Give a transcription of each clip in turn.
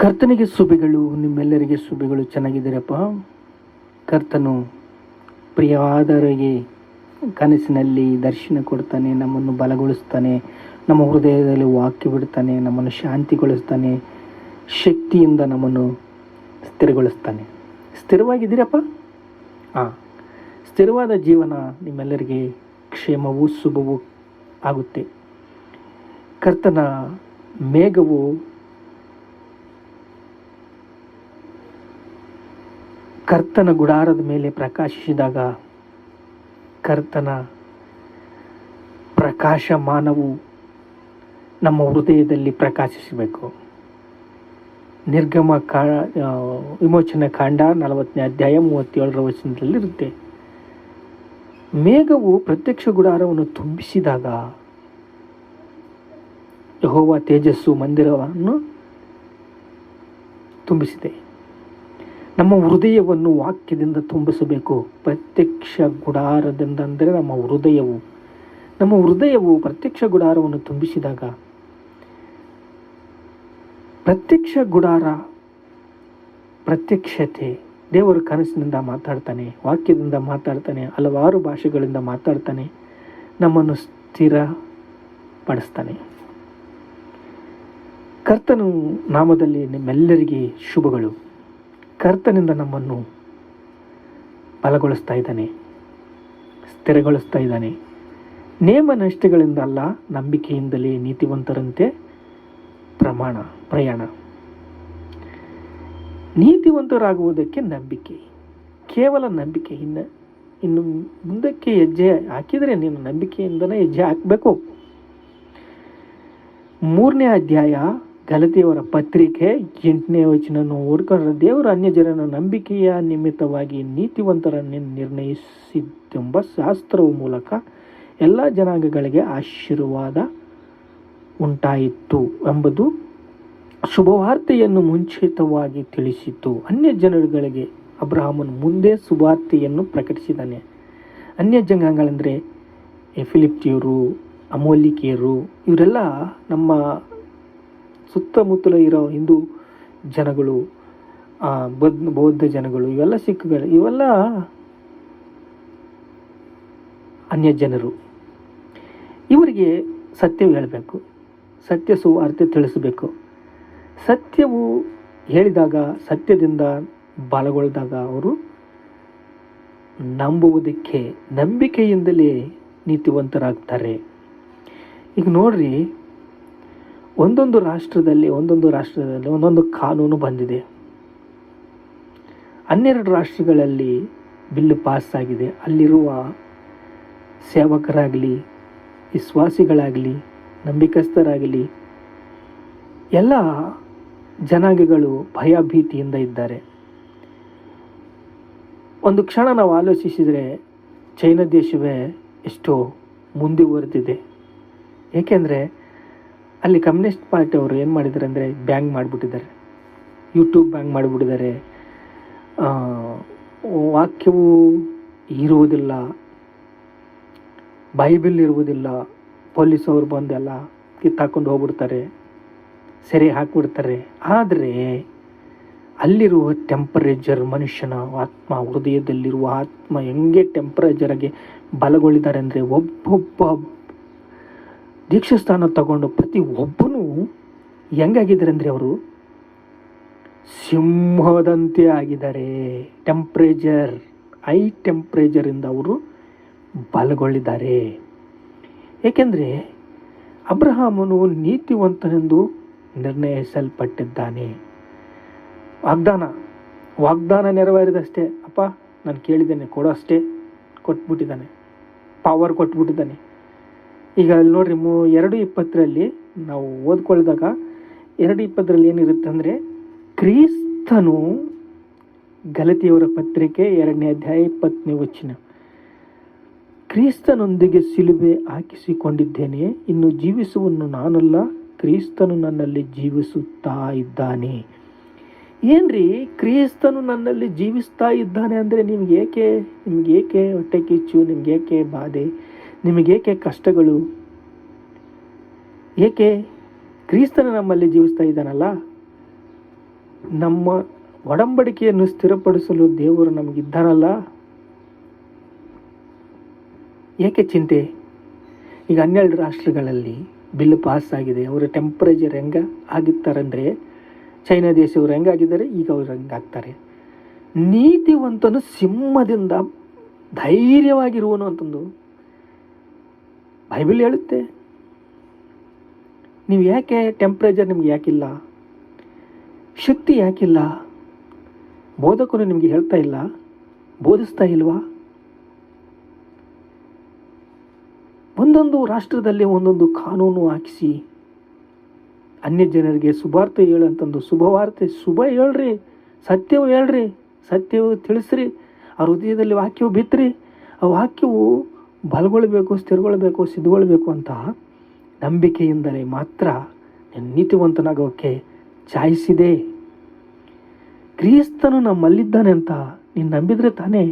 ಕರ್ತನಿಗೆ ಸುಬಿಗಳು, ನಿಮ್ಮೆಲ್ಲರಿಗೆ ಸುಬಿಗಳು ಚೆನ್ನಾಗಿದ್ದೀರಪ್ಪ. ಕರ್ತನು ಪ್ರಿಯವಾದವರಿಗೆ ಕನಸಿನಲ್ಲಿ ದರ್ಶನ ಕೊಡ್ತಾನೆ, ನಮ್ಮನ್ನು ಬಲಗೊಳಿಸ್ತಾನೆ, ನಮ್ಮ ಹೃದಯದಲ್ಲಿ ವಾಕ್ಯ ಬಿಡ್ತಾನೆ, ನಮ್ಮನ್ನು ಶಾಂತಿಗೊಳಿಸ್ತಾನೆ, ಶಕ್ತಿಯಿಂದ ನಮ್ಮನ್ನು ಸ್ಥಿರಗೊಳಿಸ್ತಾನೆ. ಸ್ಥಿರವಾಗಿದ್ದೀರಪ್ಪ? ಹಾಂ ಸ್ಥಿರವಾದ ಜೀವನ ನಿಮ್ಮೆಲ್ಲರಿಗೆ ಕ್ಷೇಮವೂ ಶುಭವೂ ಆಗುತ್ತೆ. ಕರ್ತನ ಮೇಘವು ಕರ್ತನ ಗುಡಾರದ ಮೇಲೆ ಪ್ರಕಾಶಿಸಿದಾಗ ಕರ್ತನ ಪ್ರಕಾಶಮಾನವು ನಮ್ಮ ಹೃದಯದಲ್ಲಿ ಪ್ರಕಾಶಿಸಬೇಕು. ನಿರ್ಗಮ ಕಾ ವಿಮೋಚನೆ ಕಾಂಡ ನಲವತ್ತನೇ ಅಧ್ಯಾಯ ಮೂವತ್ತೇಳರ ವಚನದಲ್ಲಿರುತ್ತೆ. ಮೇಘವು ಪ್ರತ್ಯಕ್ಷ ಗುಡಾರವನ್ನು ತುಂಬಿಸಿದಾಗ ಯಹೋವ ತೇಜಸ್ಸು ಮಂದಿರವನ್ನು ತುಂಬಿಸಿದೆ. ನಮ್ಮ ಹೃದಯವನ್ನು ವಾಕ್ಯದಿಂದ ತುಂಬಿಸಬೇಕು. ಪ್ರತ್ಯಕ್ಷ ಗುಡಾರದಿಂದ ಅಂದರೆ ನಮ್ಮ ಹೃದಯವು. ನಮ್ಮ ಹೃದಯವು ಪ್ರತ್ಯಕ್ಷ ಗುಡಾರವನ್ನು ತುಂಬಿಸಿದಾಗ ಪ್ರತ್ಯಕ್ಷ ಗುಡಾರ, ಪ್ರತ್ಯಕ್ಷತೆ, ದೇವರ ಕನಸಿನಿಂದ ಮಾತಾಡ್ತಾನೆ, ವಾಕ್ಯದಿಂದ ಮಾತಾಡ್ತಾನೆ, ಹಲವಾರು ಭಾಷೆಗಳಿಂದ ಮಾತಾಡ್ತಾನೆ, ನಮ್ಮನ್ನು ಸ್ಥಿರಪಡಿಸ್ತಾನೆ. ಕರ್ತನು ನಾಮದಲ್ಲಿ ನಿಮ್ಮೆಲ್ಲರಿಗೆ ಶುಭಗಳು. ಕರ್ತನಿಂದ ನಮ್ಮನ್ನು ಬಲಗೊಳಿಸ್ತಾ ಇದ್ದಾನೆ, ಸ್ಥಿರಗೊಳಿಸ್ತಾ ಇದ್ದಾನೆ. ನೇಮ ಅಲ್ಲ, ನಂಬಿಕೆಯಿಂದಲೇ ನೀತಿವಂತರಂತೆ ಪ್ರಮಾಣ, ಪ್ರಯಾಣ. ನೀತಿವಂತರಾಗುವುದಕ್ಕೆ ನಂಬಿಕೆ, ಕೇವಲ ನಂಬಿಕೆ. ಇನ್ನು ಇನ್ನು ಮುಂದಕ್ಕೆ ಹೆಜ್ಜೆ ಹಾಕಿದರೆ ನೀನು ನಂಬಿಕೆಯಿಂದಲೇ ಹೆಜ್ಜೆ ಹಾಕಬೇಕು. ಮೂರನೇ ಅಧ್ಯಾಯ ಗಲತಿಯವರ ಪತ್ರಿಕೆ ಎಂಟನೇ ವಚನವನ್ನು ಓದ್ಕೊಂಡ್ರೆ ದೇವರು ಅನ್ಯಜನರ ನಂಬಿಕೆಯ ನಿಮಿತ್ತವಾಗಿ ನೀತಿವಂತರನ್ನು ನಿರ್ಣಯಿಸಿದ್ದೆಂಬ ಶಾಸ್ತ್ರವ ಮೂಲಕ ಎಲ್ಲ ಜನಾಂಗಗಳಿಗೆ ಆಶೀರ್ವಾದ ಉಂಟಾಯಿತು ಎಂಬುದು ಶುಭವಾರ್ತೆಯನ್ನು ಮುಂಚಿತವಾಗಿ ತಿಳಿಸಿತು. ಅನ್ಯ ಜನರುಗಳಿಗೆ ಅಬ್ರಹಾಮನ್ ಮುಂದೆ ಸುವಾರ್ತೆಯನ್ನು ಪ್ರಕಟಿಸಿದ್ದಾನೆ. ಅನ್ಯ ಜನಾಂಗಗಳೆಂದರೆ ಫಿಲಿಪ್ತಿಯರು ಅಮೋಲಿಕೆಯರು, ಇವರೆಲ್ಲ ನಮ್ಮ ಸುತ್ತಮುತ್ತಲ ಇರೋ ಹಿಂದೂ ಜನಗಳು ಆ, ಬೌದ್ಧ ಜನಗಳು ಇವೆಲ್ಲ ಸಿಖ್ಗಳು ಇವೆಲ್ಲ ಅನ್ಯ ಜನರು. ಇವರಿಗೆ ಸತ್ಯ ಹೇಳಬೇಕು. ಸತ್ಯ ಸುವಾರ್ತೆ ತಿಳಿಸಬೇಕು. ಸತ್ಯವು ಹೇಳಿದಾಗ ಸತ್ಯದಿಂದ ಬಲಗೊಳ್ಳಿದಾಗ ಅವರು ನಂಬುವುದಕ್ಕೆ ನಂಬಿಕೆಯಿಂದಲೇ ನೀತಿವಂತರಾಗ್ತಾರೆ. ಈಗ ನೋಡ್ರಿ ಒಂದೊಂದು ರಾಷ್ಟ್ರದಲ್ಲಿ ಒಂದೊಂದು ರಾಷ್ಟ್ರದಲ್ಲಿ ಒಂದೊಂದು ಕಾನೂನು ಬಂದಿದೆ. ಹನ್ನೆರಡು ರಾಷ್ಟ್ರಗಳಲ್ಲಿ ಬಿಲ್ಲು ಪಾಸ್ ಆಗಿದೆ. ಅಲ್ಲಿರುವ ಸೇವಕರಾಗಲಿ, ವಿಶ್ವಾಸಿಗಳಾಗಲಿ, ನಂಬಿಕಸ್ಥರಾಗಲಿ, ಎಲ್ಲ ಜನಾಂಗಗಳು ಭಯಭೀತಿಯಿಂದ ಇದ್ದಾರೆ. ಒಂದು ಕ್ಷಣ ನಾವು ಆಲೋಚಿಸಿದರೆ ಚೈನಾ ದೇಶವೇ ಎಷ್ಟೋ ಮುಂದುವರೆದಿದೆ ಏಕೆಂದರೆ ಅಲ್ಲಿ ಕಮ್ಯುನಿಸ್ಟ್ ಪಾರ್ಟಿ ಅವರು ಏನು ಮಾಡಿದ್ದಾರೆ ಅಂದರೆ ಬ್ಯಾಂಗ್ ಮಾಡಿಬಿಟ್ಟಿದ್ದಾರೆ. ಯೂಟ್ಯೂಬ್ ಬ್ಯಾಂಗ್ ಮಾಡಿಬಿಟ್ಟಿದ್ದಾರೆ. ವಾಕ್ಯವು ಇರುವುದಿಲ್ಲ. ಬೈಬಲ್ ಇರುವುದಿಲ್ಲ. ಪೊಲೀಸ್ ಅವರು ಬಂದೆಲ್ಲ ಕಿತ್ತಾಕೊಂಡು ಹೋಗ್ಬಿಡ್ತಾರೆ. ಸೆರೆ ಹಾಕಿಬಿಡ್ತಾರೆ. ಆದರೆ ಅಲ್ಲಿರುವ ಟೆಂಪರೇಚರ್ ಮನುಷ್ಯನ ಆತ್ಮ, ಹೃದಯದಲ್ಲಿರುವ ಆತ್ಮ ಹೆಂಗೆ ಟೆಂಪರೇಚರ್ಗೆ ಬಲಗೊಳ್ಳಿದ್ದಾರೆ ಅಂದರೆ ಒಬ್ಬೊಬ್ಬ ದೀಕ್ಷಾಸ್ಥಾನ ತಗೊಂಡು ಪ್ರತಿ ಒಬ್ಬನು ಹೆಂಗಾಗಿದ್ದಾರೆ ಅಂದರೆ ಅವರು? ಸಿಂಹದಂತೆ ಆಗಿದ್ದಾರೆ. ಟೆಂಪ್ರೇಚರ್ ಹೈ ಟೆಂಪ್ರೇಚರಿಂದ ಅವರು ಬಲಗೊಳ್ಳಿದ್ದಾರೆ. ಏಕೆಂದರೆ ಅಬ್ರಹಾಮನು ನೀತಿವಂತನೆಂದು ನಿರ್ಣಯಿಸಲ್ಪಟ್ಟಿದ್ದಾನೆ. ವಾಗ್ದಾನ ವಾಗ್ದಾನ ನೆರವೇರಿದಷ್ಟೇ. ಅಪ್ಪ, ನಾನು ಕೇಳಿದ್ದೇನೆ, ಕೊಡೋ ಅಷ್ಟೇ. ಕೊಟ್ಬಿಟ್ಟಿದ್ದಾನೆ. ಪವರ್ ಕೊಟ್ಬಿಟ್ಟಿದ್ದಾನೆ. ಈಗ ಅಲ್ಲಿ ನೋಡ್ರಿ, ಮೂ, ಎರಡು ಇಪ್ಪತ್ತರಲ್ಲಿ ನಾವು ಓದ್ಕೊಳ್ದಾಗ ಎರಡು ಇಪ್ಪತ್ತರಲ್ಲಿ ಏನಿರುತ್ತೆ ಅಂದರೆ, ಕ್ರಿಸ್ತನು ಗಲತಿಯವರ ಪತ್ರಿಕೆ ಎರಡನೇ ಅಧ್ಯಾಯ ಇಪ್ಪತ್ತನೇ ವಚನ. ಕ್ರಿಸ್ತನೊಂದಿಗೆ ಸಿಲುಬೆ ಹಾಕಿಸಿಕೊಂಡಿದ್ದೇನೆ, ಇನ್ನು ಜೀವಿಸುವನ್ನು ನಾನಲ್ಲ, ಕ್ರಿಸ್ತನು ನನ್ನಲ್ಲಿ ಜೀವಿಸುತ್ತಾ ಇದ್ದಾನೆ. ಏನ್ರಿ, ಕ್ರೀಸ್ತನು ನನ್ನಲ್ಲಿ ಜೀವಿಸ್ತಾ ಇದ್ದಾನೆ ಅಂದರೆ ನಿಮ್ಗೆ ಏಕೆ ನಿಮ್ಗೆ ಏಕೆ ಹೊಟ್ಟೆ ಕಿಚ್ಚು, ನಿಮ್ಗೆ ಏಕೆ ಬಾಧೆ? ನಿಮಗೇಕೆ ಕಷ್ಟಗಳು? ಏಕೆ ಕ್ರಿಸ್ತನ ನಮ್ಮಲ್ಲಿ ಜೀವಿಸ್ತಾ ಇದ್ದಾನಲ್ಲ? ನಮ್ಮ ಒಡಂಬಡಿಕೆಯನ್ನು ಸ್ಥಿರಪಡಿಸಲು ದೇವರು ನಮಗಿದ್ದಾನಲ್ಲ? ಏಕೆ ಚಿಂತೆ? ಈಗ ಹನ್ನೆರಡು ರಾಷ್ಟ್ರಗಳಲ್ಲಿ ಬಿಲ್ ಪಾಸ್ ಆಗಿದೆ. ಅವರ ಟೆಂಪ್ರೇಚರ್ ಹೆಂಗೆ ಆಗಿರ್ತಾರಂದರೆ ಚೈನಾ ದೇಶವರು ಹೆಂಗಾಗಿದ್ದಾರೆ, ಈಗ ಅವರು ಹೆಂಗಾಗ್ತಾರೆ? ನೀತಿವಂತನು ಸಿಂಹದಿಂದ ಧೈರ್ಯವಾಗಿರುವನು ಅಂತಂದು. ಬೈಬಲ್ ಹೇಳುತ್ತೆ. ನೀವು ಯಾಕೆ ಟೆಂಪ್ರೇಚರ್ ನಿಮ್ಗೆ ಯಾಕಿಲ್ಲ? ಶಕ್ತಿ ಯಾಕಿಲ್ಲ? ಬೋಧಕರು ನಿಮಗೆ ಹೇಳ್ತಾ ಇಲ್ಲ. ಬೋಧಿಸ್ತಾ ಇಲ್ವಾ? ಒಂದೊಂದು ರಾಷ್ಟ್ರದಲ್ಲಿ ಒಂದೊಂದು ಕಾನೂನು ಹಾಕಿಸಿ, ಅನ್ಯ ಜನರಿಗೆ ಶುಭಾರ್ಥ ಹೇಳಂತಂದು ಶುಭವಾರ್ತೆ, ಶುಭ ಹೇಳ್ರಿ, ಸತ್ಯವು ಹೇಳ್ರಿ, ಸತ್ಯವು ತಿಳಿಸ್ರಿ, ಆ ಹೃದಯದಲ್ಲಿ ವಾಕ್ಯವು ಬಿತ್ತರಿ, ಆ ವಾಕ್ಯವು ಬಲಗೊಳ್ಬೇಕು, ಸ್ಥಿರಗೊಳ್ಬೇಕು, ಸಿದ್ಧಗೊಳ್ಬೇಕು ಅಂತ ನಂಬಿಕೆಯಿಂದಲೇ ಮಾತ್ರ ನೀತಿವಂತನಾಗೋಕೆ ನೀತಿವಂತನಾಗೋಕ್ಕೆ ಚಾಯಿಸಿದೆ ಕ್ರಿಸ್ತನು ನಮ್ಮಲ್ಲಿದ್ದಾನೆ ಅಂತ ನೀನು ನಂಬಿದರೆ ತಾನೇ?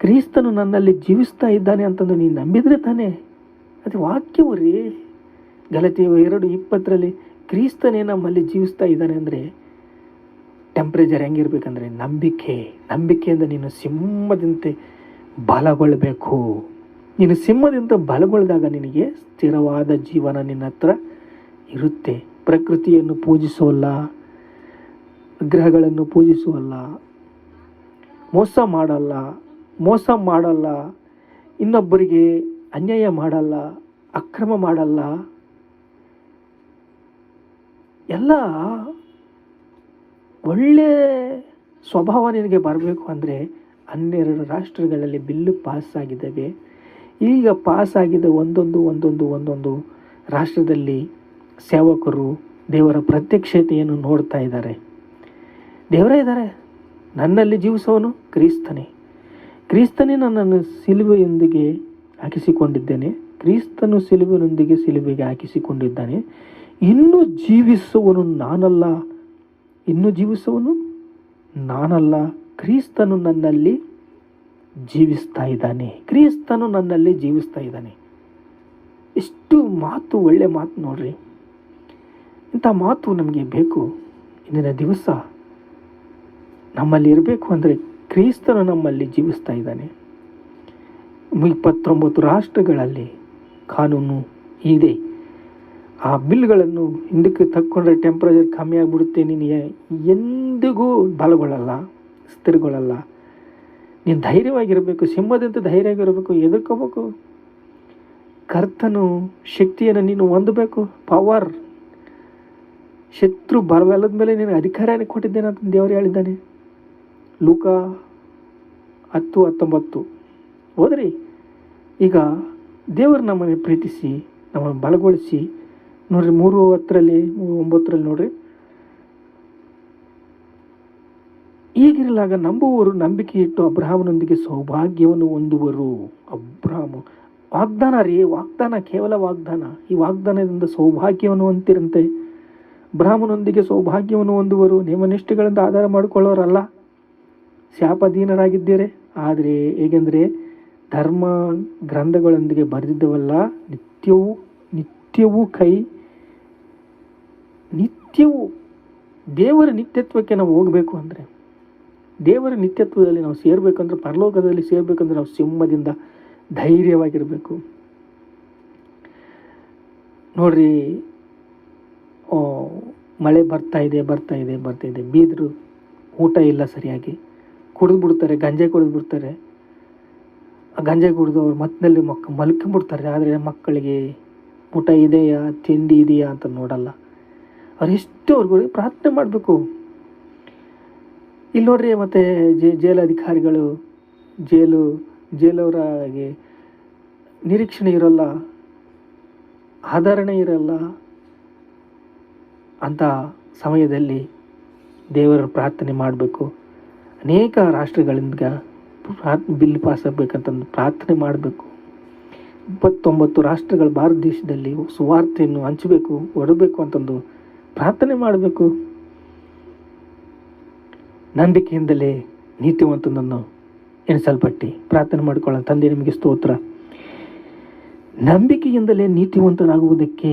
ಕ್ರಿಸ್ತನು ನನ್ನಲ್ಲಿ ಜೀವಿಸ್ತಾ ಇದ್ದಾನೆ ಅಂತಂದು ನೀನು ನಂಬಿದರೆ ತಾನೇ? ಅದು ವಾಕ್ಯವು ರೀ. ಗಲತಿ ಎರಡು ಇಪ್ಪತ್ತರಲ್ಲಿ ಕ್ರಿಸ್ತನೇ ನಮ್ಮಲ್ಲಿ ಜೀವಿಸ್ತಾ ಇದ್ದಾನೆ ಅಂದರೆ ಟೆಂಪ್ರೇಚರ್ ಹೆಂಗಿರ್ಬೇಕಂದ್ರೆ ನಂಬಿಕೆ. ನಂಬಿಕೆಯಿಂದ ನೀನು ಸಿಂಹದಂತೆ ಬಲಗೊಳ್ಳಬೇಕು ನೀನು ಸಿಂಹದಿಂದ ಬಲಗೊಳ್ಳಿದಾಗ ನಿನಗೆ ಸ್ಥಿರವಾದ ಜೀವನ ನಿನ್ನ ಹತ್ರ ಇರುತ್ತೆ. ಪ್ರಕೃತಿಯನ್ನು ಪೂಜಿಸೋಲ್ಲ, ಗ್ರಹಗಳನ್ನು ಪೂಜಿಸುವಲ್ಲ ಮೋಸ ಮಾಡಲ್ಲ ಮೋಸ ಮಾಡಲ್ಲ, ಇನ್ನೊಬ್ಬರಿಗೆ ಅನ್ಯಾಯ ಮಾಡಲ್ಲ, ಅಕ್ರಮ ಮಾಡಲ್ಲ. ಎಲ್ಲ ಒಳ್ಳೆ ಸ್ವಭಾವ ನಿನಗೆ ಬರಬೇಕು ಅಂದರೆ ಹನ್ನೆರಡು ರಾಷ್ಟ್ರಗಳಲ್ಲಿ ಬಿಲ್ಲು ಪಾಸ್ ಆಗಿದ್ದಾವೆ ಈಗ ಪಾಸ್ ಆಗಿದ್ದ ಒಂದೊಂದು ಒಂದೊಂದು ಒಂದೊಂದು ರಾಷ್ಟ್ರದಲ್ಲಿ ಸೇವಕರು ದೇವರ ಪ್ರತ್ಯಕ್ಷತೆಯನ್ನು ನೋಡ್ತಾ ಇದ್ದಾರೆ. ದೇವರೇ ಇದ್ದಾರೆ, ನನ್ನಲ್ಲಿ ಜೀವಿಸೋನು ಕ್ರಿಸ್ತನೇ. ಕ್ರಿಸ್ತನೇ ನನ್ನನ್ನು ಸಿಲುಬೆಯೊಂದಿಗೆ ಹಾಕಿಸಿಕೊಂಡಿದ್ದೇನೆ. ಕ್ರಿಸ್ತನು ಸಿಲುಬಿನೊಂದಿಗೆ ಸಿಲುಬೆಗೆ ಹಾಕಿಸಿಕೊಂಡಿದ್ದಾನೆ. ಇನ್ನು ಜೀವಿಸುವನು ನಾನಲ್ಲ. ಇನ್ನು ಜೀವಿಸುವನು ನಾನಲ್ಲ. ಕ್ರಿಸ್ತನು ನನ್ನಲ್ಲಿ ಜೀವಿಸ್ತಾ ಇದ್ದಾನೆ. ಕ್ರಿಸ್ತನು ನನ್ನಲ್ಲಿ ಜೀವಿಸ್ತಾ ಇದ್ದಾನೆ. ಎಷ್ಟು ಮಾತು, ಒಳ್ಳೆ ಮಾತು ನೋಡ್ರಿ. ಇಂಥ ಮಾತು ನಮಗೆ ಬೇಕು. ಇಂದಿನ ದಿವಸ ನಮ್ಮಲ್ಲಿ ಇರಬೇಕು ಅಂದರೆ ಕ್ರಿಸ್ತನು ನಮ್ಮಲ್ಲಿ ಜೀವಿಸ್ತಾ ಇದ್ದಾನೆ. ಇಪ್ಪತ್ತೊಂಬತ್ತು ರಾಷ್ಟ್ರಗಳಲ್ಲಿ ಕಾನೂನು ಇದೆ. ಆ ಬಿಲ್ಗಳನ್ನು ಹಿಂದಕ್ಕೆ ತಕ್ಕೊಂಡ್ರೆ ಟೆಂಪ್ರೇಚರ್ ಕಮ್ಮಿ ಆಗಿಬಿಡುತ್ತೆ. ನೀನು ಎಂದಿಗೂ ಬಲಗೊಳ್ಳಲ್ಲ, ಸ್ಥಿರಗೊಳ್ಳಲ್ಲ. ನೀನು ಧೈರ್ಯವಾಗಿರಬೇಕು, ಸಿಂಹದಂತೆ ಧೈರ್ಯವಾಗಿರಬೇಕು, ಎದುರ್ಕೋಬೇಕು. ಕರ್ತನು ಶಕ್ತಿಯನ್ನು ನೀನು ಹೊಂದಬೇಕು ಪವರ್ ಶತ್ರು ಬರವೆಲ್ಲದ ಮೇಲೆ ನೀನು ಅಧಿಕಾರನೇ ಕೊಟ್ಟಿದ್ದೇನೆ ಅಂತ ದೇವರು ಹೇಳಿದ್ದಾನೆ. ಲೂಕ ಹತ್ತು ಹತ್ತೊಂಬತ್ತು. ಹೋದ್ರಿ, ಈಗ ದೇವರು ನಮ್ಮನ್ನು ಪ್ರೀತಿಸಿ, ನಮ್ಮನ್ನು ಬಲಗೊಳಿಸಿ, ನೋಡ್ರಿ ಮೂರು ಹತ್ತರಲ್ಲಿ ಮೂರು ಒಂಬತ್ತರಲ್ಲಿ ನೋಡ್ರಿ. ಈಗಿರಲಾಗ ನಂಬುವವರು ನಂಬಿಕೆ ಇಟ್ಟು ಅಬ್ರಹಾಮನೊಂದಿಗೆ ಸೌಭಾಗ್ಯವನ್ನು ಹೊಂದುವರು. ಅಬ್ರಹಾಮ, ವಾಗ್ದಾನ ರೀ, ವಾಗ್ದಾನ, ಕೇವಲ ವಾಗ್ದಾನ. ಈ ವಾಗ್ದಾನದಿಂದ ಸೌಭಾಗ್ಯವನ್ನು ಹೊಂದಿರಂತೆ. ಬ್ರಾಹ್ಮನೊಂದಿಗೆ ಸೌಭಾಗ್ಯವನ್ನು ಹೊಂದುವರು. ನಿಯಮನಿಷ್ಠೆಗಳಿಂದ ಆಧಾರ ಮಾಡಿಕೊಳ್ಳೋರಲ್ಲ. ಶಾಪಧೀನರಾಗಿದ್ದೀರಿ. ಆದರೆ ಹೇಗೆಂದರೆ, ಧರ್ಮ ಗ್ರಂಥಗಳೊಂದಿಗೆ ಬರೆದಿದ್ದವಲ್ಲ, ನಿತ್ಯವೂ ನಿತ್ಯವೂ ಕೈ, ನಿತ್ಯವೂ ದೇವರ ನಿತ್ಯತ್ವಕ್ಕೆ ನಾವು ಹೋಗಬೇಕು ಅಂದರೆ. ದೇವರ ನಿತ್ಯತ್ವದಲ್ಲಿ ನಾವು ಸೇರಬೇಕಂದ್ರೆ, ಪರಲೋಕದಲ್ಲಿ ಸೇರಬೇಕಂದ್ರೆ ನಾವು ಸಿಂಹದಿಂದ ಧೈರ್ಯವಾಗಿರಬೇಕು. ನೋಡ್ರಿ ಮಳೆ ಬರ್ತಾ ಇದೆ ಬರ್ತಾ ಇದೆ ಬರ್ತಾ ಇದೆ. ಬೀದರು, ಊಟ ಇಲ್ಲ ಸರಿಯಾಗಿ. ಕುಡಿದು ಬಿಡ್ತಾರೆ ಗಂಜೆ ಕುಡಿದು ಬಿಡ್ತಾರೆ ಆ ಗಂಜೆ ಕುಡಿದು ಅವ್ರು ಮತ್ತಿನಲ್ಲಿ ಮಕ್ಕ ಮಲ್ಕೊಂಡ್ಬಿಡ್ತಾರೆ ಆದರೆ ಮಕ್ಕಳಿಗೆ ಊಟ ಇದೆಯಾ, ತಿಂಡಿ ಇದೆಯಾ ಅಂತ ನೋಡಲ್ಲ. ಅವ್ರು ಎಷ್ಟು ಪ್ರಾರ್ಥನೆ ಮಾಡಬೇಕು. ಇಲ್ಲಿ ನೋಡ್ರಿ ಮತ್ತು ಜೈಲು ಅಧಿಕಾರಿಗಳು, ಜೈಲು, ಜೈಲವರಾಗಿ ನಿರೀಕ್ಷಣೆ ಇರಲ್ಲ, ಆಧರಣೆ ಇರಲ್ಲ ಅಂತ ಸಮಯದಲ್ಲಿ ದೇವರು ಪ್ರಾರ್ಥನೆ ಮಾಡಬೇಕು. ಅನೇಕ ರಾಷ್ಟ್ರಗಳಿಂದ ಪ್ರಾರ್ಥ್ ಬಿಲ್ ಪಾಸ್ ಆಗಬೇಕಂತಂದು ಪ್ರಾರ್ಥನೆ ಮಾಡಬೇಕು. ಇಪ್ಪತ್ತೊಂಬತ್ತು ರಾಷ್ಟ್ರಗಳು ಭಾರತ ದೇಶದಲ್ಲಿ ಸುವಾರ್ತೆಯನ್ನು ಹಂಚಬೇಕು ಹೊಡಬೇಕು ಅಂತಂದು ಪ್ರಾರ್ಥನೆ ಮಾಡಬೇಕು. ನಂಬಿಕೆಯಿಂದಲೇ ನೀತಿವಂತನನ್ನು ಎಣಿಸಲ್ಪಟ್ಟು. ಪ್ರಾರ್ಥನೆ ಮಾಡಿಕೊಳ್ಳೋ ತಂದೆ, ನಿಮಗೆ ಸ್ತೋತ್ರ. ನಂಬಿಕೆಯಿಂದಲೇ ನೀತಿವಂತನಾಗುವುದಕ್ಕೆ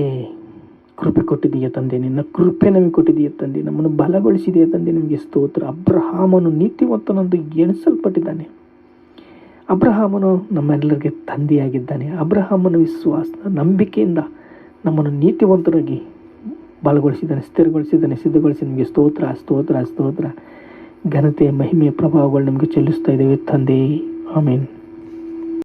ಕೃಪೆ ಕೊಟ್ಟಿದೆಯಾ ತಂದೆ? ನಿನ್ನ ಕೃಪೆ ನಮಗೆ ಕೊಟ್ಟಿದೆಯಾ ತಂದೆ? ನಮ್ಮನ್ನು ಬಲಗೊಳಿಸಿದೆಯಾ ತಂದೆ? ನಿಮಗೆ ಸ್ತೋತ್ರ. ಅಬ್ರಹಾಮನು ನೀತಿವಂತನೊಂದು ಎಣಿಸಲ್ಪಟ್ಟಿದ್ದಾನೆ. ಅಬ್ರಹಾಮನು ನಮ್ಮೆಲ್ಲರಿಗೆ ತಂದೆಯಾಗಿದ್ದಾನೆ. ಅಬ್ರಹಾಮನ ವಿಶ್ವಾಸ ನಂಬಿಕೆಯಿಂದ ನಮ್ಮನ್ನು ನೀತಿವಂತರಾಗಿ ಬಲಗೊಳಿಸಿದ್ದಾನೆ, ಸ್ಥಿರಗೊಳಿಸಿದ್ದಾನೆ ಸಿದ್ಧಗೊಳಿಸಿ ನಿಮಗೆ ಸ್ತೋತ್ರ ಸ್ತೋತ್ರ ಸ್ತೋತ್ರ. ಘನತೆ ಮಹಿಮೆ ಪ್ರಭಾವಗಳು ನಮಗೆ ಚೆಲ್ಲಿಸ್ತಾ ಇದ್ದೇವೆ ತಂದೆ. ಆಮೇನ್.